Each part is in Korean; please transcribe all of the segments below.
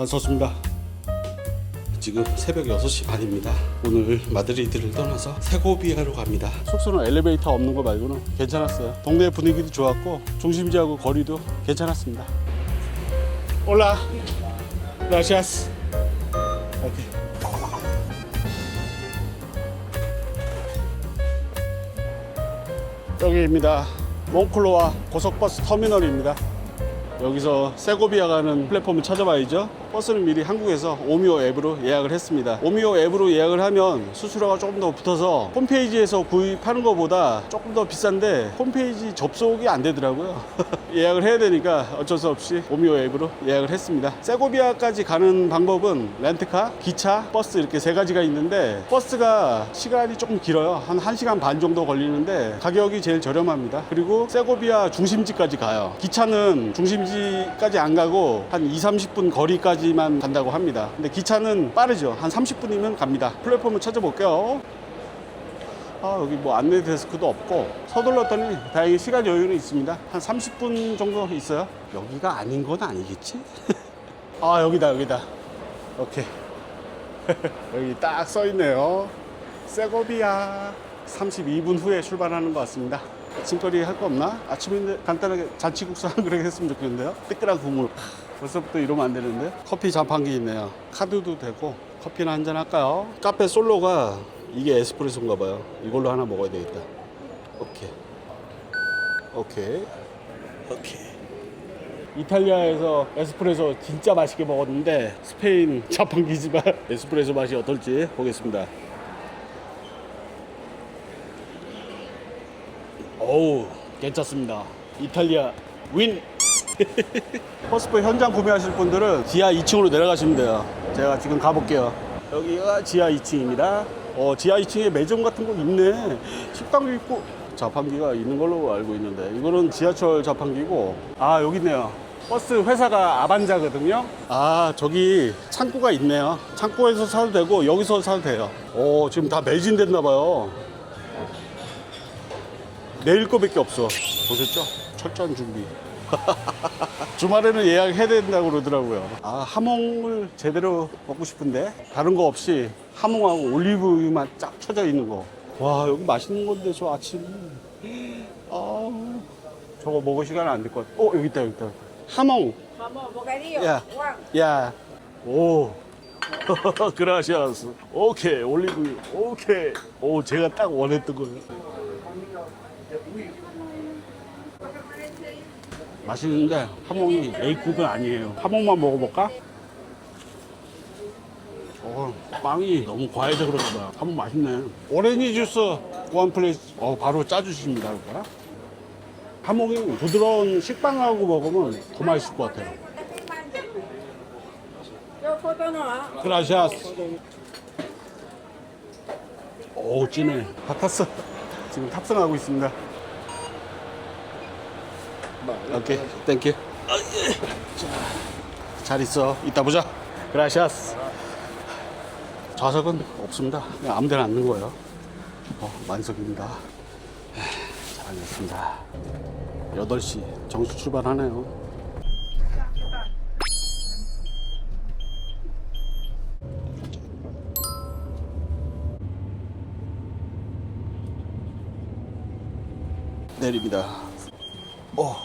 잘 썼습니다. 지금 새벽 6시 반입니다. 오늘 마드리드를 떠나서 세고비아로 갑니다. 숙소는 엘리베이터 없는 거 말고는 괜찮았어요. 동네 분위기도 좋았고 중심지하고 거리도 괜찮았습니다. 올라. gracias. 오케이. 여기입니다. 몽클로와 고속버스 터미널입니다. 여기서 세고비아 가는 플랫폼을 찾아봐야죠. 버스는 미리 한국에서 오미오 앱으로 예약을 했습니다. 오미오 앱으로 예약을 하면 수수료가 조금 더 붙어서 홈페이지에서 구입하는 것보다 조금 더 비싼데 홈페이지 접속이 안 되더라고요. 예약을 해야 되니까 어쩔 수 없이 오미오 앱으로 예약을 했습니다. 세고비아까지 가는 방법은 렌트카, 기차, 버스 이렇게 세 가지가 있는데 버스가 시간이 조금 길어요. 한 1시간 반 정도 걸리는데 가격이 제일 저렴합니다. 그리고 세고비아 중심지까지 가요. 기차는 중심지까지 안 가고 한 2, 30분 거리까지 만 간다고 합니다. 근데 기차는 빠르죠. 한 30분이면 갑니다. 플랫폼을 찾아볼게요. 아, 여기 뭐 안내 데스크도 없고 서둘렀더니 다행히 시간 여유는 있습니다. 한 30분 정도 있어요. 여기가 아닌 건 아니겠지? 아, 여기다, 여기다. 오케이. 여기 딱 써 있네요. 세고비아 32분 후에 출발하는 것 같습니다. 짐거리 할 거 없나? 아침인데 간단하게 잔치국수 한 그릇 했으면 좋겠는데요. 뜨끈한 국물. 벌써부터 이러면 안 되는데. 커피 자판기 있네요. 카드도 되고 커피나 한잔 할까요? 카페 솔로가 이게 에스프레소인가 봐요. 이걸로 하나 먹어야 되겠다. 오케이. 오케이. 오케이. 이탈리아에서 에스프레소 진짜 맛있게 먹었는데 스페인 자판기지만 에스프레소 맛이 어떨지 보겠습니다. 어우 괜찮습니다. 이탈리아 윈. 퍼스포 현장 구매하실 분들은 지하 2층으로 내려가시면 돼요. 제가 지금 가볼게요. 여기가 지하 2층입니다. 어, 지하 2층에 매점 같은 거 있네. 식당도 있고 자판기가 있는 걸로 알고 있는데 이거는 지하철 자판기고 아 여기 있네요. 버스 회사가 아반자거든요. 아 저기 창고가 있네요. 창고에서 사도 되고 여기서 사도 돼요. 오 지금 다 매진됐나 봐요. 내일 거밖에 없어. 보셨죠? 철저한 준비. 주말에는 예약해야 된다고 그러더라고요. 아, 하몽을 제대로 먹고 싶은데 다른 거 없이 하몽하고 올리브유만 쫙 쳐져 있는 거. 와, 여기 맛있는 건데 저 아침. 아, 저거 먹을 시간 안 될 것 같아. 어, 여기 있다, 여기 있다. 하몽. Vamos, bocadillo. 야. Juan. 야. 오. 그라시아스. 오케이. 올리브유. 오케이. 오, 제가 딱 원했던 거예요. 맛있는데 하몽이 A급은 아니에요. 하몽만 먹어볼까? 어, 빵이 너무 과해서 그런가 봐. 하몽 맛있네. 오렌지 주스 원 플레이스. 어, 바로 짜주십니다. 이거. 하몽이 부드러운 식빵하고 먹으면 더 맛있을 것 같아요. 그라시아스. 오, 진해. 다 탔어. 지금 탑승하고 있습니다. 오케이, 땡큐. 잘 있어. 이따 보자. 그라시아스. 좌석은 없습니다. 그냥 아무 데나 앉는 거예요. 어, 만석입니다. 잘 앉았습니다. 8시 정수 출발하네요. 내립니다. 어,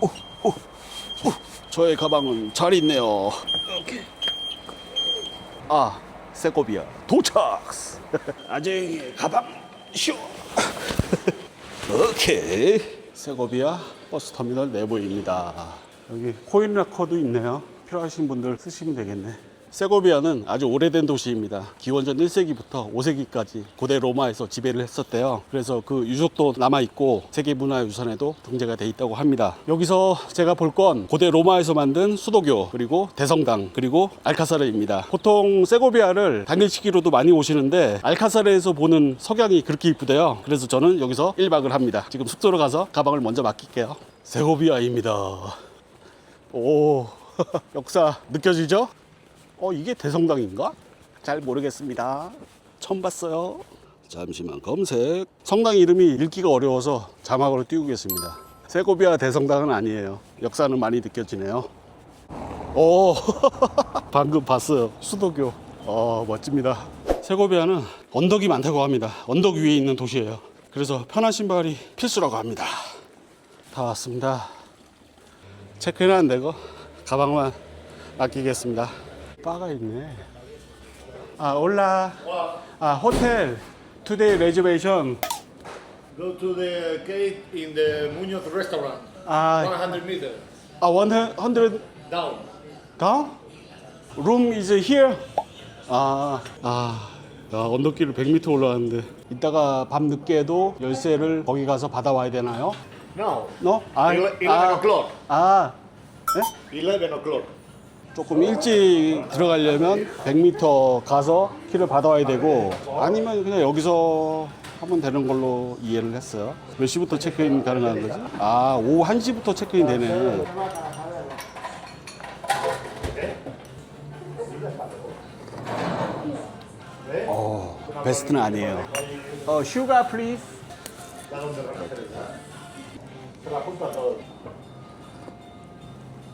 오, 오, 오. 저의 가방은 잘 있네요. 아, 세고비아 도착. 아쟁이 가방 쇼. 오케이. 세고비아 버스 터미널 내부입니다. 여기 코인 락커도 있네요. 필요하신 분들 쓰시면 되겠네. 세고비아는 아주 오래된 도시입니다. 기원전 1세기부터 5세기까지 고대 로마에서 지배를 했었대요. 그래서 그 유적도 남아있고 세계문화유산에도 등재가 돼 있다고 합니다. 여기서 제가 볼 건 고대 로마에서 만든 수도교, 그리고 대성당, 그리고 알카사르입니다. 보통 세고비아를 당일치기로도 많이 오시는데 알카사르에서 보는 석양이 그렇게 이쁘대요. 그래서 저는 여기서 1박을 합니다. 지금 숙소로 가서 가방을 먼저 맡길게요. 세고비아입니다. 오, 역사 느껴지죠? 어, 이게 대성당인가? 잘 모르겠습니다. 처음 봤어요. 잠시만 검색. 성당 이름이 읽기가 어려워서 자막으로 띄우겠습니다. 세고비아 대성당은 아니에요. 역사는 많이 느껴지네요. 오, 방금 봤어요. 수도교. 어, 멋집니다. 세고비아는 언덕이 많다고 합니다. 언덕 위에 있는 도시예요. 그래서 편한 신발이 필수라고 합니다. 다 왔습니다. 체크인 안 되고 가방만 맡기겠습니다. 바가 있네. 아, 올라. 아, 호텔. 투데이 레저베이션. Go to the gate in the Muñoz restaurant. 아, 100 meters 아, 100 down. down? room is here? 아, 아, 야, 언덕길을 100m 올라왔는데 이따가 밤 늦게도 열쇠를 거기 가서 받아와야 되나요? No. No? 아, 11 아, o'clock. 아, 네? 11 o'clock. 조금 일찍 들어가려면 100m 가서 키를 받아와야 되고 아니면 그냥 여기서 하면 되는 걸로 이해를 했어요. 몇 시부터 체크인 가능한 거지? 아, 오후 1시부터 체크인 되네. 어, 베스트는 아니에요. 어, 슈가 플리즈.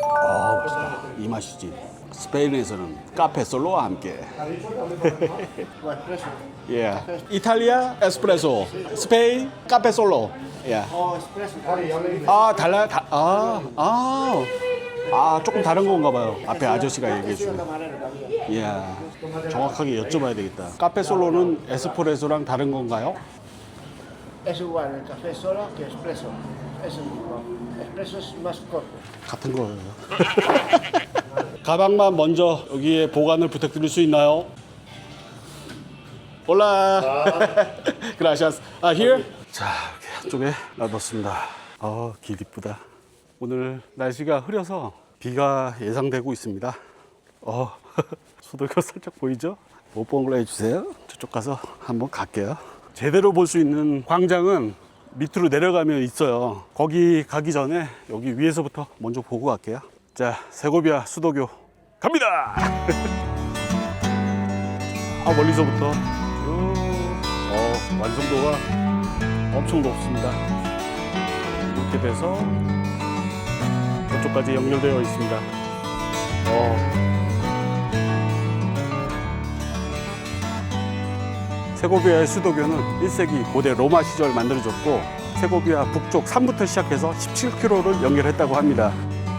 아, 멋있다. 이 맛이지. 스페인에서는 카페 솔로와 함께. 예. 이탈리아 에스프레소. 스페인 카페 솔로. 예. 아, 달라. 다, 아, 아. 아, 조금 다른 건가 봐요. 앞에 아저씨가 얘기해 주네. 예. 정확하게 여쭤봐야 되겠다. 카페 솔로는 에스프레소랑 다른 건가요? Es igual 같은 거예요. 가방만 먼저 여기에 보관을 부탁드릴 수 있나요? 올라. Gracias. 아, here. 자, 이렇게 한쪽에 놔뒀습니다. 아, 길 이쁘다. 오늘 날씨가 흐려서 비가 예상되고 있습니다. 어, 수도가 살짝 보이죠? 못 본 걸로 해주세요. 저쪽 가서 한번 갈게요. 제대로 볼 수 있는 광장은 밑으로 내려가면 있어요. 거기 가기 전에 여기 위에서부터 먼저 보고 갈게요. 자, 세고비아 수도교 갑니다! 아, 멀리서부터 쭉, 어, 완성도가 엄청 높습니다. 이렇게 돼서 저쪽까지 연결되어 있습니다. 어. 세고비아의 수도교는 1세기 고대 로마 시절 만들어졌고 세고비아 북쪽 산부터 시작해서 17km를 연결했다고 합니다.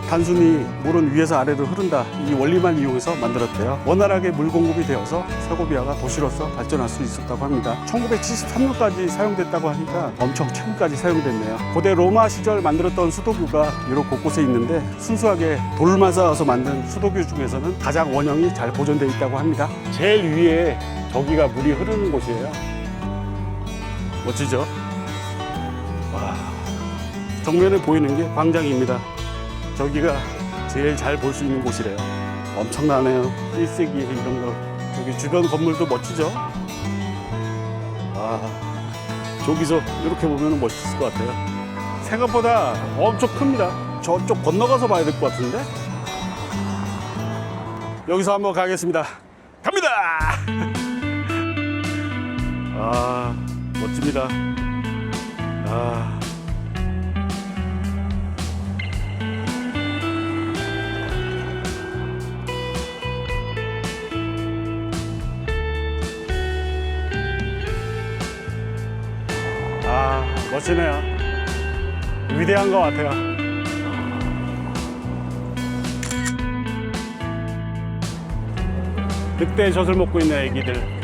단순히 물은 위에서 아래로 흐른다 이 원리만 이용해서 만들었대요. 원활하게 물 공급이 되어서 세고비아가 도시로서 발전할 수 있었다고 합니다. 1973년까지 사용됐다고 하니까 엄청 최근까지 사용됐네요. 고대 로마 시절 만들었던 수도교가 유럽 곳곳에 있는데 순수하게 돌만 쌓아서 만든 수도교 중에서는 가장 원형이 잘 보존되어 있다고 합니다. 제일 위에 저기가 물이 흐르는 곳이에요. 멋지죠? 와, 정면에 보이는 게 광장입니다. 저기가 제일 잘 볼 수 있는 곳이래요. 엄청나네요. 1세기에 이런 거. 저기 주변 건물도 멋지죠? 와, 저기서 이렇게 보면 멋있을 것 같아요. 생각보다 엄청 큽니다. 저쪽 건너가서 봐야 될 것 같은데? 여기서 한번 가겠습니다. 갑니다! 아, 멋집니다. 아. 아, 멋지네요. 위대한 것 같아요. 늑대 젖을 먹고 있는 애기들.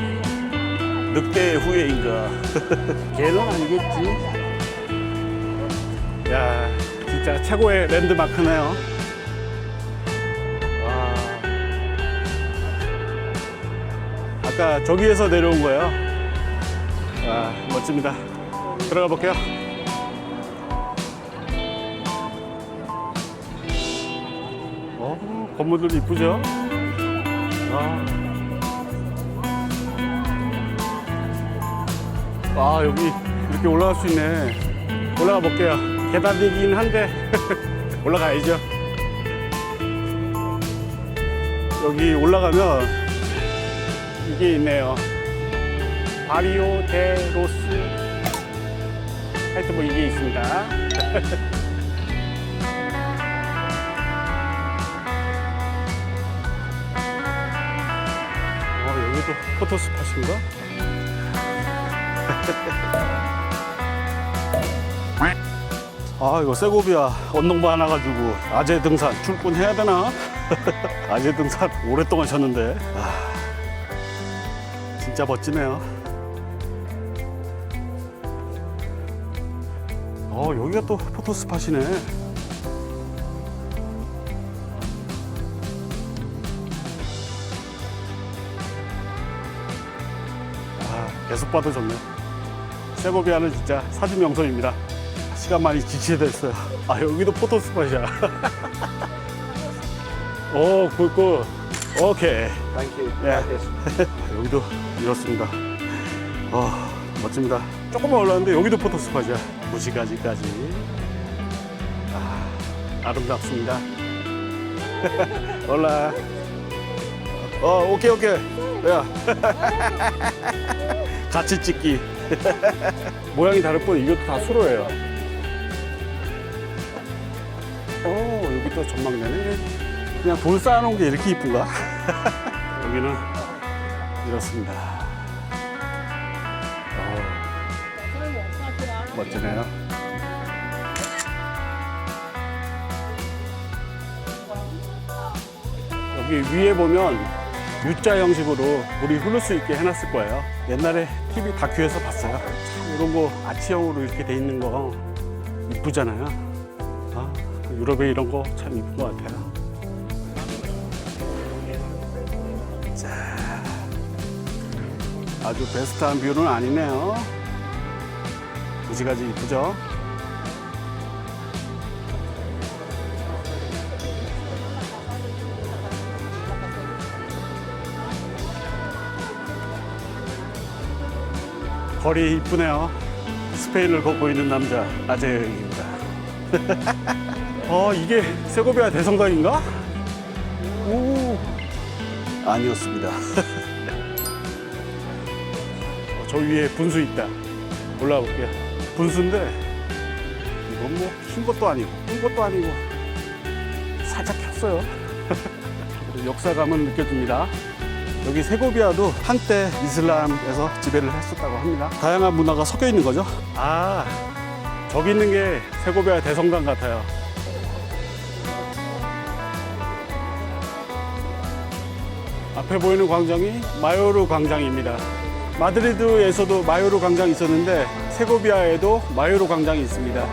늑대의 후예인가? 걔는 아니겠지. 야, 진짜 최고의 랜드마크네요. 와. 아까 저기에서 내려온 거예요. 와, 멋집니다. 들어가 볼게요. 어, 건물들 이쁘죠? 아. 아 여기 이렇게 올라갈 수 있네. 올라가 볼게요. 계단이긴 한데 올라가야죠. 여기 올라가면 이게 있네요. 바리오 데 로스 하여튼 뭐 이게 있습니다. 여기도 포토스팟인가? 아 이거 세고비아 원동부 하나 가지고 아재 등산 출근해야 되나? 아재 등산 오랫동안 셨는데 아, 진짜 멋지네요. 어 여기가 또 포토스팟이네. 아, 계속 봐도 좋네. 세고비아는 진짜 사진 명소입니다. 시간 많이 지체됐어요. 아, 여기도 포토스팟이야. 오, 굿굿. 오케이. Thank you. 예. 아, 여기도 이렇습니다. 아, 멋집니다. 조금만 올라왔는데 여기도 포토스팟이야. 무시가지까지. 아, 아름답습니다. 올라. 어, 오케이, 오케이. 야. 같이 찍기. 모양이 다를 뿐 이것도 다 수로예요. 오, 여기 또 전망대네. 그냥 돌 쌓아놓은 게 이렇게 이쁜가? 여기는 이렇습니다. 어, 멋지네요. 여기 위에 보면 U자 형식으로 물이 흐를 수 있게 해놨을 거예요. 옛날에 TV 다큐에서 봤어요. 참 이런 거 아치형으로 이렇게 돼 있는 거 이쁘잖아요. 아, 유럽에 이런 거 참 이쁜 것 같아요. 아주 베스트한 뷰는 아니네요. 무지가지 이쁘죠? 거리 이쁘네요. 스페인을 걷고 있는 남자 아재입니다. 어 이게 세고비아 대성당인가? 오 아니었습니다. 어, 저 위에 분수 있다. 올라가 볼게요. 분수인데 이건 뭐킨 것도 아니고 끈 것도 아니고 살짝 켰어요. 역사감은 느껴집니다. 여기 세고비아도 한때 이슬람에서 지배를 했었다고 합니다. 다양한 문화가 섞여 있는 거죠. 아, 저기 있는 게 세고비아 대성당 같아요. 앞에 보이는 광장이 마요르 광장입니다. 마드리드에서도 마요르 광장이 있었는데 세고비아에도 마요르 광장이 있습니다.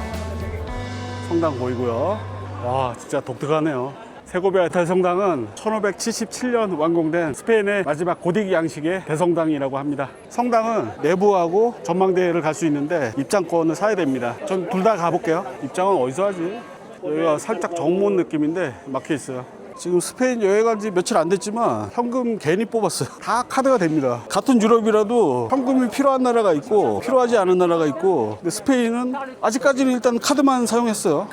성당 보이고요. 와, 진짜 독특하네요. 세고비아 대성당은 1577년 완공된 스페인의 마지막 고딕 양식의 대성당이라고 합니다. 성당은 내부하고 전망대를 갈 수 있는데 입장권을 사야 됩니다. 전 둘 다 가볼게요. 입장은 어디서 하지? 여기가 살짝 정문 느낌인데 막혀 있어요. 지금 스페인 여행 간지 며칠 안 됐지만 현금 괜히 뽑았어요. 다 카드가 됩니다. 같은 유럽이라도 현금이 필요한 나라가 있고 필요하지 않은 나라가 있고 근데 스페인은 아직까지는 일단 카드만 사용했어요.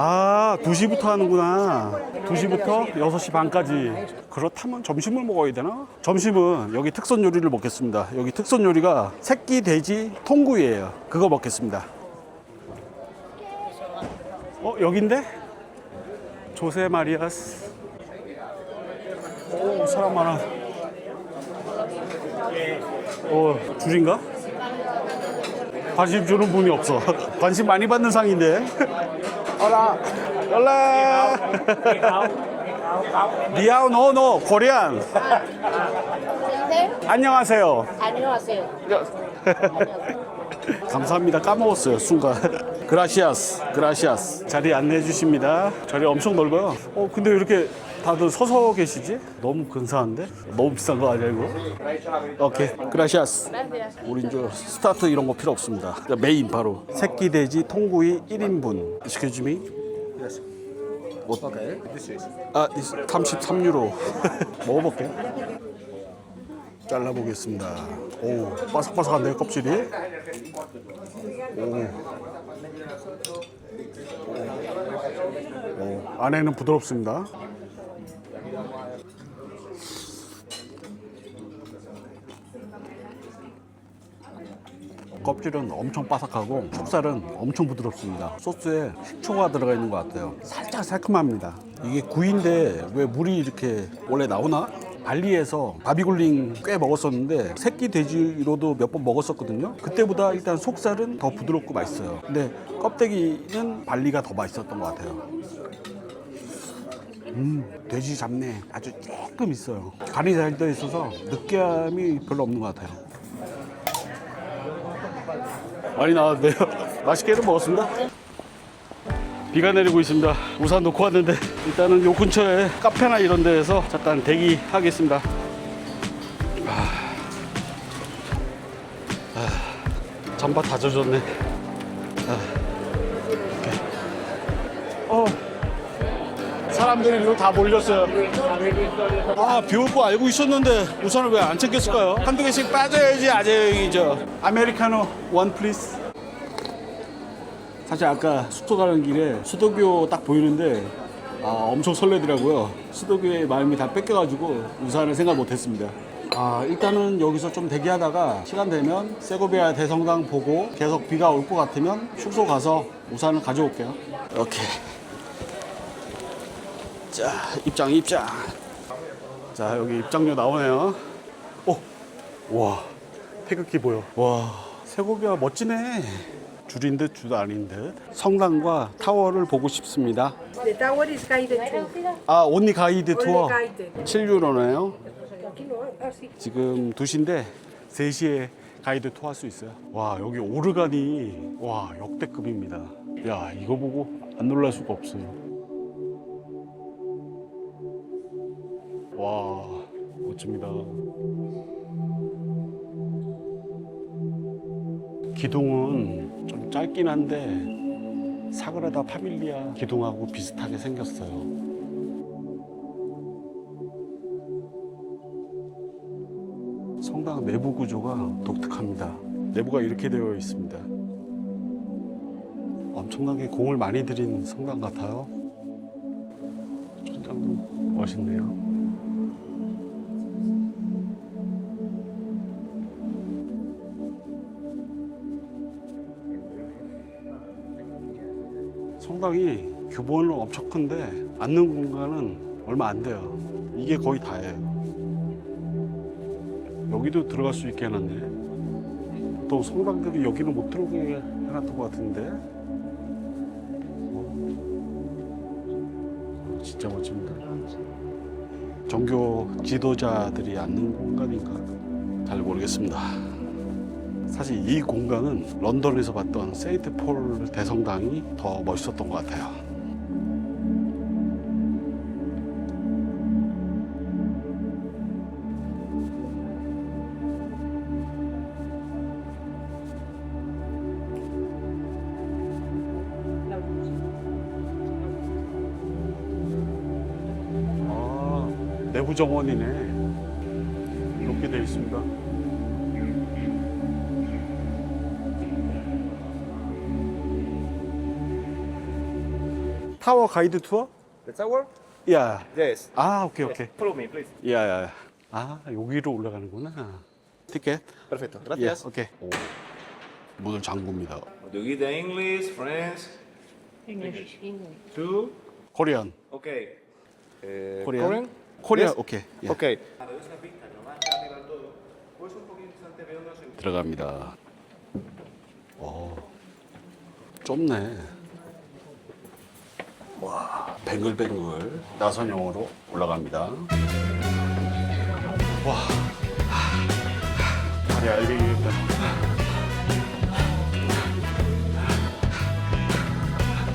아, 2시부터 하는구나. 2시부터 6시 반까지. 그렇다면 점심을 먹어야 되나? 점심은 여기 특선 요리를 먹겠습니다. 여기 특선 요리가 새끼 돼지 통구이예요. 그거 먹겠습니다. 어, 여긴데? 조세 마리아스. 오, 사람 많아. 어, 줄인가? 관심 주는 분이 없어. 관심 많이 받는 상인데. Hola. Hola. 니아오 노노 코리안. 네? 안녕하세요. 안녕하세요. 감사합니다. 까먹었어요. 순간. 그라시아스. 그라시아스. 자리 안내해 주십니다. 자리 엄청 넓어요. 어, 근데 왜 이렇게 다들 서서 계시지? 너무 근사한데? 너무 비싼 거 아니야, 이거? 오케이. 그라시아스. 우리 이제 스타트 이런 거 필요 없습니다. 메인 바로 새끼 돼지 통구이 1인분 시켜주미. Okay, this is. 아, 33유로. 먹어볼게. 잘라보겠습니다. 오, 바삭바삭한데 껍질이. 오. 오, 안에는 부드럽습니다. 껍질은 엄청 바삭하고 속살은 엄청 부드럽습니다. 소스에 식초가 들어가 있는 것 같아요. 살짝 새콤합니다. 이게 구이인데 왜 물이 이렇게 원래 나오나? 발리에서 바비굴링 꽤 먹었었는데 새끼 돼지로도 몇 번 먹었었거든요. 그때보다 일단 속살은 더 부드럽고 맛있어요. 근데 껍데기는 발리가 더 맛있었던 것 같아요. 음, 돼지 잡내 아주 조금 있어요. 간이 잘 돼 있어서 느끼함이 별로 없는 것 같아요. 많이 나왔는데요. 맛있게는 먹었습니다. 비가 내리고 있습니다. 우산 놓고 왔는데 일단은 요 근처에 카페나 이런 데에서 잠깐 대기하겠습니다. 아, 아, 잠바 다 젖었네. 사람들이 일로 다 몰렸어요. 아, 비 올 거 알고 있었는데 우산을 왜 안 챙겼을까요? 한두 개씩 빠져야지 아재형이죠. 아메리카노 원 플리스. 사실 아까 수도 가는 길에 수도교 딱 보이는데 아, 엄청 설레더라고요. 수도교의 마음이 다 뺏겨가지고 우산을 생각 못했습니다. 아, 일단은 여기서 좀 대기하다가 시간 되면 세고비아 대성당 보고 계속 비가 올 것 같으면 숙소 가서 우산을 가져올게요. 오케이. 자, 입장, 입장. 자, 여기 입장료 나오네요. 오, 와, 태극기 보여. 와, 세고비아 멋지네. 줄인 듯 줄 아닌 듯. 성당과 타워를 보고 싶습니다. The tower is guided too. 아, 온리 가이드 투어. Only guided. 7유로네요. Aquí no, ah, sí. 지금 2시인데 3시에 가이드 투어 할 수 있어요. 와, 여기 오르간이 와, 역대급입니다. 야, 이거 보고 안 놀랄 수가 없어요. 와, 멋집니다. 기둥은 좀 짧긴 한데 사그라다 파밀리아 기둥하고 비슷하게 생겼어요. 성당 내부 구조가 독특합니다. 내부가 이렇게 되어 있습니다. 엄청나게 공을 많이 들인 성당 같아요. 멋있네요. 성당이 규모는 엄청 큰데 앉는 공간은 얼마 안 돼요. 이게 거의 다예요. 여기도 들어갈 수 있게 해놨네. 또 성당들이 여기는 못 들어오게 해놨던 것 같은데. 어, 진짜 멋집니다. 종교 지도자들이 앉는 공간인가? 잘 모르겠습니다. 사실 이 공간은 런던에서 봤던 세인트 폴 대성당이 더 멋있었던 것 같아요. 아, 정원이네. 이렇게 되어 있습니다. 타워 가이드 투어? The tower? 야. Yes. 아, 오케이, 오케이. Follow me, please. 야, 야, 야. 아, 여기로 올라가는구나. 티켓? Perfecto. 예, Gracias. 오케이. 오. 문을 잠굽니다. Do you the English, French? English. English. Two? 코리안. Okay. Eh. Korean? 코리아, Yes. 오케이. 예. Okay. 들어갑니다. 오, 좁네. 와, 뱅글뱅글 나선형으로 올라갑니다. 와, 다리 알갱이겠다.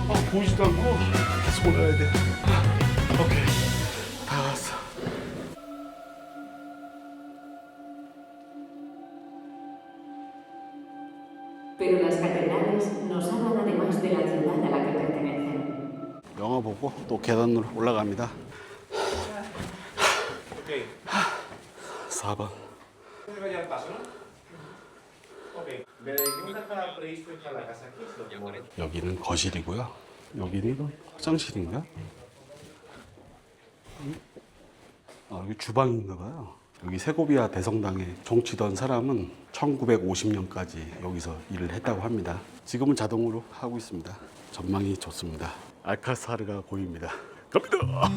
아, 보이지도 않고 계속 올라야 돼. 오케이, 다 왔어. Pero las catedrales nos hablan además de la ciudad a la que pertenecen. 영화 보고 또 계단으로 올라갑니다. Okay. 4번. ya el paso, ¿no? Ok. ¿Venimos acá previsto echar la casa aquí? ¿Lo como- 여기는 거실이고요. 여기는 화장실인가? 음? 아, 여기 주방인가 봐요. 여기 세고비아 대성당에 종치던 사람은 1950년까지 여기서 일을 했다고 합니다. 지금은 자동으로 하고 있습니다. 전망이 좋습니다. 알카사르가 보입니다. 갑니다. 아.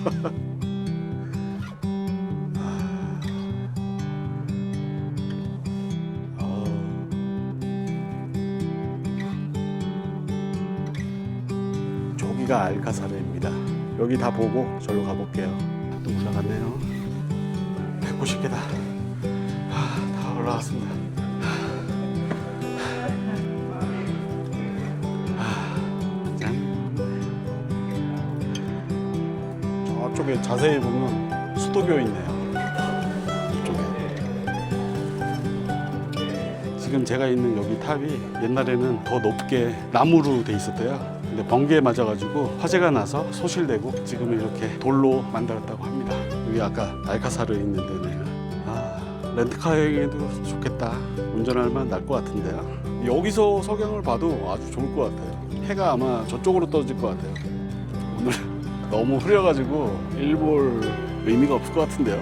여기가 알카사르입니다. 여기 다 보고 절로 가볼게요. 또 올라갔네요. 190개다. 아, 다 올라왔습니다. 저쪽에 자세히 보면 수도교 있네요. 이쪽에. 지금 제가 있는 여기 탑이 옛날에는 더 높게 나무로 돼 있었대요. 근데 번개에 맞아가지고 화재가 나서 소실되고 지금 이렇게 돌로 만들었다고 합니다. 여기 아까 알카사르 있는 데네요. 아, 렌트카 여행에도 좋겠다. 운전할 만 날 것 같은데요. 여기서 석양을 봐도 아주 좋을 것 같아요. 해가 아마 저쪽으로 떠질 것 같아요. 오늘 너무 흐려가지고 일볼 의미가 없을 것 같은데요.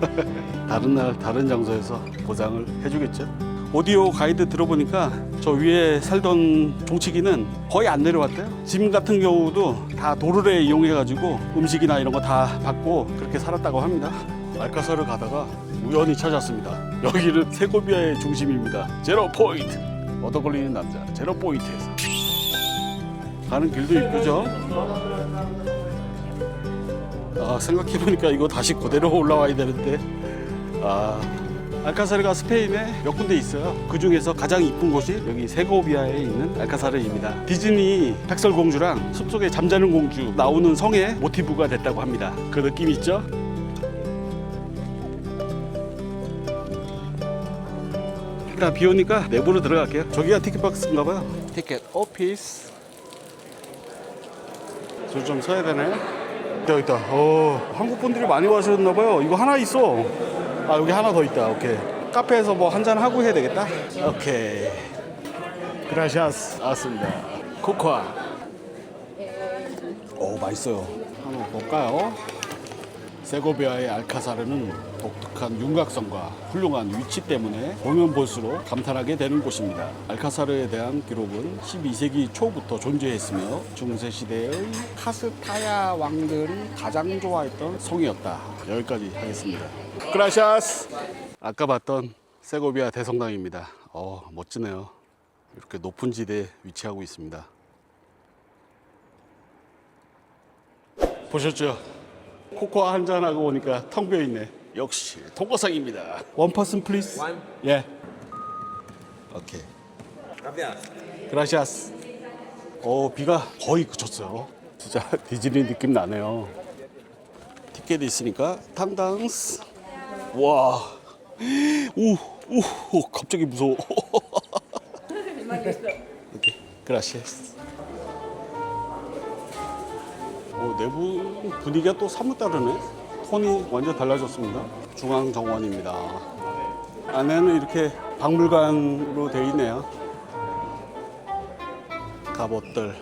다른 날 다른 장소에서 보장을 해주겠죠. 오디오 가이드 들어보니까 저 위에 살던 종치기는 거의 안 내려왔대요. 짐 같은 경우도 다 도르래 이용해가지고 음식이나 이런 거 다 받고 그렇게 살았다고 합니다. 알카사를 가다가 우연히 찾았습니다. 여기는 세고비아의 중심입니다. 제로 포인트. 얻어 걸리는 남자 제로 포인트에서 가는 길도 이쁘죠. 아, 생각해보니까 이거 다시 그대로 올라와야 되는데 아 알카사르가 스페인에 몇 군데 있어요. 그 중에서 가장 이쁜 곳이 여기 세고비아에 있는 알카사르입니다. 디즈니 백설공주랑 숲속에 잠자는 공주 나오는 성의 모티브가 됐다고 합니다. 그 느낌 있죠? 일단 비 오니까 내부로 들어갈게요. 저기가 티켓 박스인가 봐요. 티켓 오피스. 저좀 서야 되나요? 있다 있다. 어 한국 분들이 많이 와셨나 봐요. 이거 하나 있어. 아 여기 하나 더 있다. 오케이. 카페에서 뭐 한잔 하고 해야 되겠다. 오케이. 그라시아스. 알았습니다. 코코아. 오 맛있어요. 한번 볼까요? 세고비아의 알카사르는 독특한 윤곽성과 훌륭한 위치 때문에 보면 볼수록 감탄하게 되는 곳입니다. 알카사르에 대한 기록은 12세기 초부터 존재했으며 중세 시대의 카스타야 왕들이 가장 좋아했던 성이었다. 여기까지 하겠습니다. 그라시아스. 아까 봤던 세고비아 대성당입니다. 어 멋지네요. 이렇게 높은 지대에 위치하고 있습니다. 보셨죠? 코코아 한잔 하고 오니까 텅 비어 있네. 역시 통거상입니다. 원 퍼슨 플리즈. 예. 오케이. 그라시아스. 오 비가 거의 그쳤어요. 진짜 디즈니 느낌 나네요. 티켓이 있으니까 탕당스. 와. 오, 오, 오 갑자기 무서워. 오케이. 그라시아스. 어, 내부 분위기가 또 사뭇 다르네. 톤이 완전 달라졌습니다. 중앙 정원입니다. 안에는 이렇게 박물관으로 되어 있네요. 갑옷들.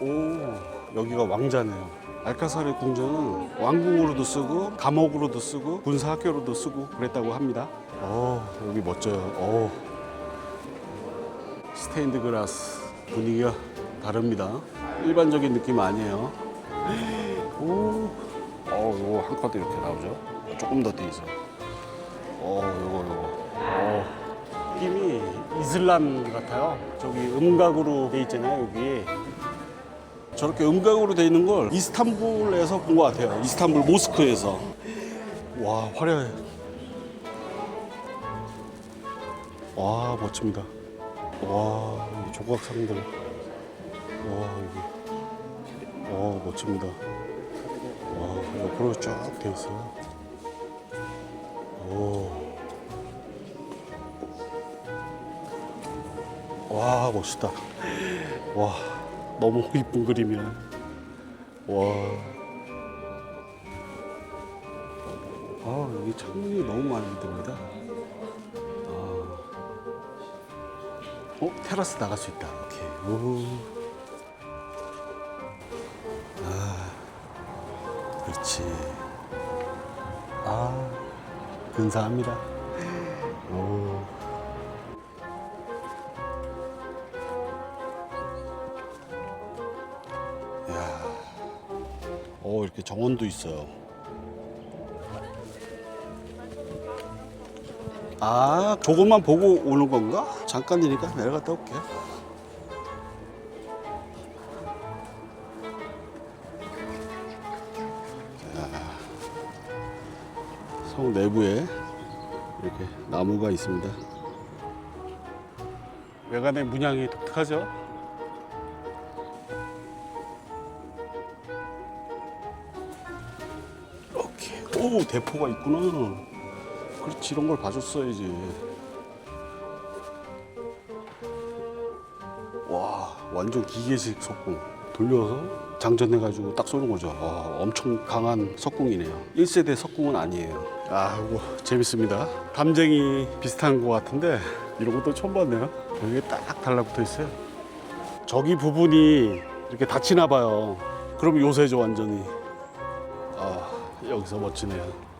오, 여기가 왕자네요. 알카사르 궁전은 왕궁으로도 쓰고 감옥으로도 쓰고 군사학교로도 쓰고 그랬다고 합니다. 어, 여기 멋져요. 어. 스테인드 그라스 분위기가 다릅니다. 일반적인 느낌 아니에요. 오, 어, 요거 한 컷도 이렇게 나오죠. 조금 더돼 있어. 어, 요거 요거. 어, 느낌이 이슬람 같아요. 저기 음각으로 돼 있잖아요, 여기. 저렇게 음각으로 돼 있는 걸 이스탄불에서 본 것 같아요. 이스탄불 모스크에서. 와, 화려해. 와, 멋집니다. 와, 이 조각상들. 와, 여기. 와, 멋집니다. 와, 옆으로 쫙 돼 있어요. 오. 와, 멋있다. 와, 너무 이쁜 그림이야. 와. 아, 여기 창문이 너무 마음에 듭니다. 아. 어, 테라스 나갈 수 있다. 오케이. 오. 그렇지. 아, 근사합니다. 오. 야. 어, 이렇게 정원도 있어요. 아, 저것만 보고 오는 건가? 잠깐이니까 내려갔다 올게. 성 내부에 이렇게 나무가 있습니다. 외관의 문양이 독특하죠? 이렇게 오 대포가 있구나. 그렇지 이런 걸 봐줬어야지. 와 완전 기계식 석궁 돌려서 장전해가지고 딱 쏘는 거죠. 와, 엄청 강한 석궁이네요. 1세대 석궁은 아니에요. 아 이거 재밌습니다. 담쟁이 비슷한 것 같은데 이런 것도 처음 봤네요. 여기에 딱 달라붙어 있어요. 저기 부분이 이렇게 닫히나 봐요. 그럼 요새죠 완전히. 아 여기서 멋지네요.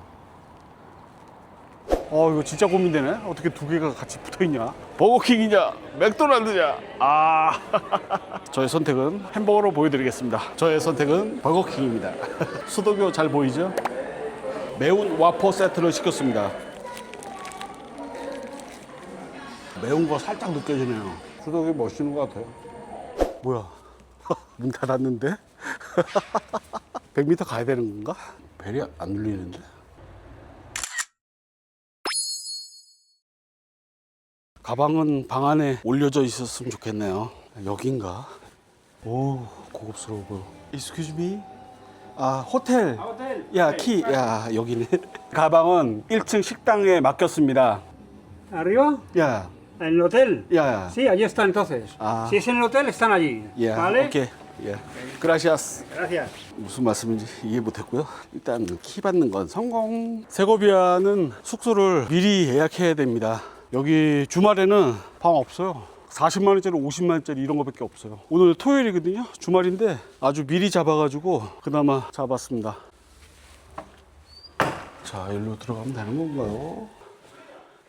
어 이거 진짜 고민되네. 어떻게 두 개가 같이 붙어 있냐? 버거킹이냐? 맥도날드냐? 아 저의 선택은 햄버거로 보여드리겠습니다. 저의 선택은 버거킹입니다. 수도교 잘 보이죠? 매운 와퍼 세트를 시켰습니다. 매운 거 살짝 느껴지네요. 수도교 멋있는 것 같아요. 뭐야? 문 닫았는데? 100m 가야 되는 건가? 벨이 안 눌리는데? 가방은 방 안에 올려져 있었으면 좋겠네요. 여긴가? 오, 고급스러워 보여. Excuse me? 아, 호텔. Hotel. 야, 키. 야, 여기네. 가방은 1층 식당에 맡겼습니다. ¿Arriba? 야, ¿En el hotel? 야, Sí, allí está entonces. Ah. Si es en el hotel, están allí. 야. ¿Vale? 오케이. 예. 그라시아스. Gracias. 무슨 말씀인지 이해 못했고요. 일단 키 받는 건 성공. 세고비아는 숙소를 미리 예약해야 됩니다. 여기 주말에는 방 없어요. 40만 원짜리, 50만 원짜리 이런 거밖에 없어요. 오늘 토요일이거든요. 주말인데 아주 미리 잡아가지고 그나마 잡았습니다. 자, 여기로 들어가면 되는 건가요?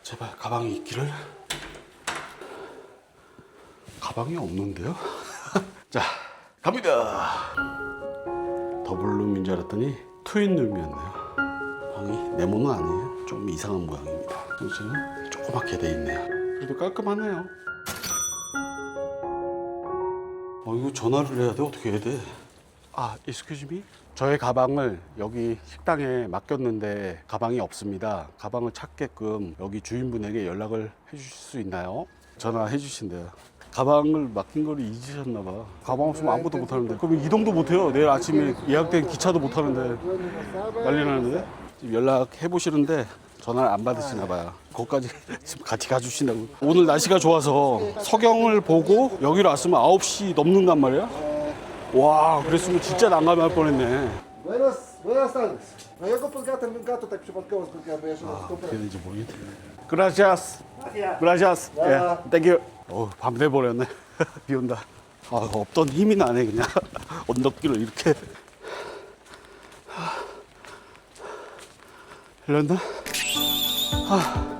제발 가방이 있기를. 가방이 없는데요? 자, 갑니다. 더블룸인 줄 알았더니 트윈룸이었네요. 방이 네모는 아니에요. 좀 이상한 모양입니다. 여기는 조그맣게 돼 있네요. 그래도 깔끔하네요. 어, 이거 전화를 해야 돼? 어떻게 해야 돼? 아, excuse me? 저의 가방을 여기 식당에 맡겼는데 가방이 없습니다. 가방을 찾게끔 여기 주인분에게 연락을 해주실 수 있나요? 전화해 주신대요. 가방을 맡긴 걸 잊으셨나 봐. 가방 없으면 아무것도 못 하는데. 그럼 이동도 못 해요. 내일 아침에 예약된 기차도 못 하는데. 난리 나는데. 연락해 보시는데 전화를 안 받으시나 봐요. 거기까지 지금 같이 가주신다고. 오늘 날씨가 좋아서 서경을 보고 여기로 왔으면 9시 넘는단 말이야. 와, 그랬으면 진짜 난감할 뻔했네. Buenas, buenas tardes. Gato, 아. 되는지 모르겠네. 그라시아스. 그라시아스. 예. 땡큐. 어, 밤 돼버렸네. 비 온다. 아, 없던 힘이 나네, 그냥. 언덕길을 이렇게. 일렀나? 아,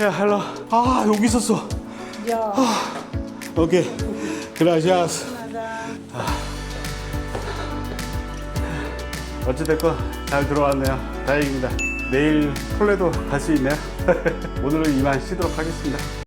야, 헬로. 아, 여기 있었어. 아, 오케이. 그라시아스. 아. 어찌됐건 잘 들어왔네요. 다행입니다. 내일 톨레도 갈 수 있네요. 오늘은 이만 쉬도록 하겠습니다.